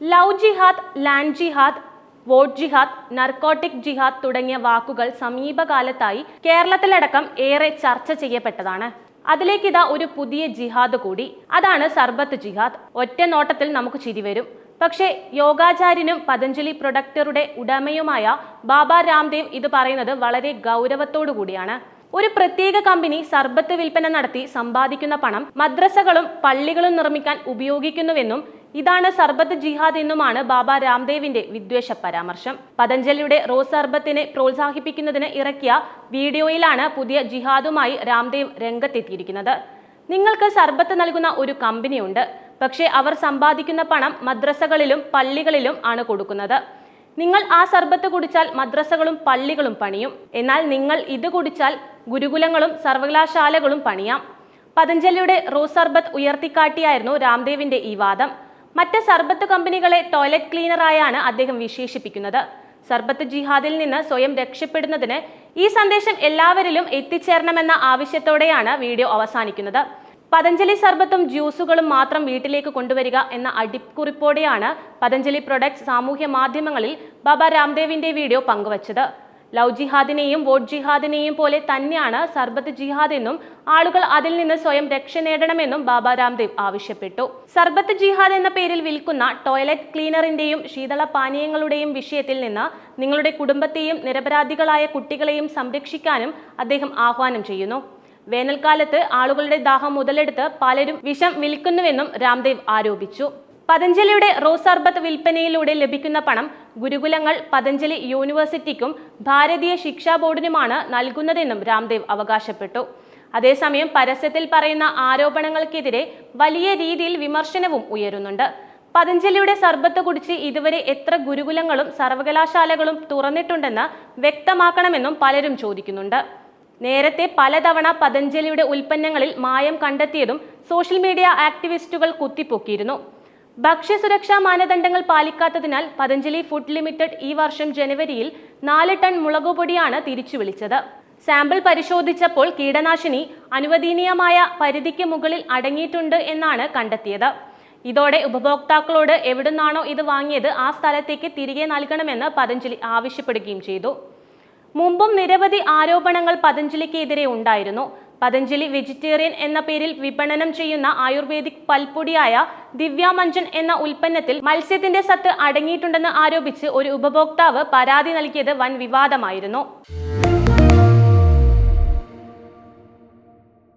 Love jihad land jihad vote jihad narcotic jihad തുടങ്ങിയ വാക്കുകൾ സമീപകാലത്തായി കേരളത്തിലടക്കം ഏറെ ചർച്ച ചെയ്യപ്പെട്ടതാണ്. അതിലേക്കിതാ ഒരു പുതിയ ജിഹാദ് കൂടി. അതാണ് സർബത്ത് ജിഹാദ്. ഒറ്റ നോട്ടത്തിൽ നമുക്ക് ചിരി വരും. പക്ഷേ യോഗാചാര്യനും പതഞ്ജലി പ്രൊഡക്ടറുടെ ഉടമയുമായ ബാബ രാംദേവ് ഇത് പറയുന്നത് വളരെ ഗൗരവത്തോടു കൂടിയാണ്. ഒരു പ്രത്യേക കമ്പനി സർബത്ത് വിൽപ്പന നടത്തി സമ്പാദിക്കുന്ന പണം മദ്രസകളും പള്ളികളും നിർമ്മിക്കാൻ ഉപയോഗിക്കുന്നുവെന്നും ഇതാണ് സർബത്ത് ജിഹാദ് എന്നുമാണ് ബാബ രാംദേവിന്റെ വിദ്വേഷ പരാമർശം. പതഞ്ജലിയുടെ റോസ് സർബത്തിനെ പ്രോത്സാഹിപ്പിക്കുന്നതിന് ഇറക്കിയ വീഡിയോയിലാണ് പുതിയ ജിഹാദുമായി രാംദേവ് രംഗത്തെത്തിയിരിക്കുന്നത്. നിങ്ങൾക്ക് സർബത്ത് നൽകുന്ന ഒരു കമ്പനിയുണ്ട്. പക്ഷേ അവർ സമ്പാദിക്കുന്ന പണം മദ്രസകളിലും പള്ളികളിലും ആണ് കൊടുക്കുന്നത്. നിങ്ങൾ ആ സർബത്ത് കുടിച്ചാൽ മദ്രസകളും പള്ളികളും പണിയും. എന്നാൽ നിങ്ങൾ ഇത് കുടിച്ചാൽ ഗുരുകുലങ്ങളും സർവകലാശാലകളും പണിയാം. പതഞ്ജലിയുടെ റോസ് സർബത്ത് ഉയർത്തിക്കാട്ടിയായിരുന്നു രാംദേവിന്റെ ഈ വാദം. മറ്റ് സർബത്ത് കമ്പനികളെ ടോയ്ലറ്റ് ക്ലീനറായാണ് അദ്ദേഹം വിശേഷിപ്പിക്കുന്നത്. സർബത്ത് ജിഹാദിൽ നിന്ന് സ്വയം രക്ഷപ്പെടുന്നതിന് ഈ സന്ദേശം എല്ലാവരിലും എത്തിച്ചേരണമെന്ന ആവശ്യത്തോടെയാണ് വീഡിയോ അവസാനിക്കുന്നത്. പതഞ്ജലി സർബത്തും ജ്യൂസുകളും മാത്രം വീട്ടിലേക്ക് കൊണ്ടുവരിക എന്ന അടിക്കുറിപ്പോടെയാണ് പതഞ്ജലി പ്രൊഡക്ട്സ് സാമൂഹ്യ മാധ്യമങ്ങളിൽ ബാബ രാംദേവിന്റെ വീഡിയോ പങ്കുവച്ചത്. ലവ് ജിഹാദിനെയും വോട്ട് ജിഹാദിനെയും പോലെ തന്നെയാണ് സർബത്ത് ജിഹാദ് എന്നും ആളുകൾ അതിൽ നിന്ന് സ്വയം രക്ഷ നേടണമെന്നും ബാബ രാംദേവ് ആവശ്യപ്പെട്ടു. സർബത്ത് ജിഹാദ് എന്ന പേരിൽ വിൽക്കുന്ന ടോയ്ലറ്റ് ക്ലീനറിന്റെയും ശീതള പാനീയങ്ങളുടെയും വിഷയത്തിൽ നിന്ന് നിങ്ങളുടെ കുടുംബത്തെയും നിരപരാധികളായ കുട്ടികളെയും സംരക്ഷിക്കാനും അദ്ദേഹം ആഹ്വാനം ചെയ്യുന്നു. വേനൽക്കാലത്ത് ആളുകളുടെ ദാഹം മുതലെടുത്ത് പലരും വിഷം വിൽക്കുന്നുവെന്നും രാംദേവ് ആരോപിച്ചു. പതഞ്ജലിയുടെ റോസ് വിൽപ്പനയിലൂടെ ലഭിക്കുന്ന പണം ഗുരുകുലങ്ങൾ പതഞ്ജലി യൂണിവേഴ്സിറ്റിക്കും ഭാരതീയ ശിക്ഷാ ബോർഡിനുമാണ് നൽകുന്നതെന്നും രാംദേവ് അവകാശപ്പെട്ടു. അതേസമയം പരസ്യത്തിൽ പറയുന്ന ആരോപണങ്ങൾക്കെതിരെ വലിയ രീതിയിൽ വിമർശനവും ഉയരുന്നുണ്ട്. പതഞ്ജലിയുടെ സർബത്ത് കുടിച്ച് ഇതുവരെ എത്ര ഗുരുകുലങ്ങളും സർവകലാശാലകളും തുറന്നിട്ടുണ്ടെന്ന് വ്യക്തമാക്കണമെന്നും പലരും ചോദിക്കുന്നുണ്ട്. നേരത്തെ പലതവണ പതഞ്ജലിയുടെ ഉൽപ്പന്നങ്ങളിൽ മായം കണ്ടെത്തിയതും സോഷ്യൽ മീഡിയ ആക്ടിവിസ്റ്റുകൾ കുത്തിപ്പൊക്കിയിരുന്നു. ഭക്ഷ്യസുരക്ഷാ മാനദണ്ഡങ്ങൾ പാലിക്കാത്തതിനാൽ പതഞ്ജലി ഫുഡ് ലിമിറ്റഡ് ഈ വർഷം ജനുവരിയിൽ നാല് ടൺ മുളകുപൊടിയാണ് തിരിച്ചു വിളിച്ചത്. സാമ്പിൾ പരിശോധിച്ചപ്പോൾ കീടനാശിനി അനുവദനീയമായ പരിധിക്ക് മുകളിൽ അടങ്ങിയിട്ടുണ്ട് എന്നാണ് കണ്ടെത്തിയത്. ഇതോടെ ഉപഭോക്താക്കളോട് എവിടുന്നാണോ ഇത് വാങ്ങിയത് ആ സ്ഥലത്തേക്ക് തിരികെ നൽകണമെന്ന് പതഞ്ജലി ആവശ്യപ്പെടുകയും ചെയ്തു. മുമ്പും നിരവധി ആരോപണങ്ങൾ പതഞ്ജലിക്കെതിരെ ഉണ്ടായിരുന്നു. പതഞ്ജലി വെജിറ്റേറിയൻ എന്ന പേരിൽ വിപണനം ചെയ്യുന്ന ആയുർവേദിക് പൽപ്പൊടിയായ ദിവ്യാമഞ്ജൻ എന്ന ഉൽപ്പന്നത്തിൽ മത്സ്യത്തിന്റെ സത്ത് അടങ്ങിയിട്ടുണ്ടെന്ന് ആരോപിച്ച് ഒരു ഉപഭോക്താവ് പരാതി നൽകിയത് വൻ വിവാദമായിരുന്നു.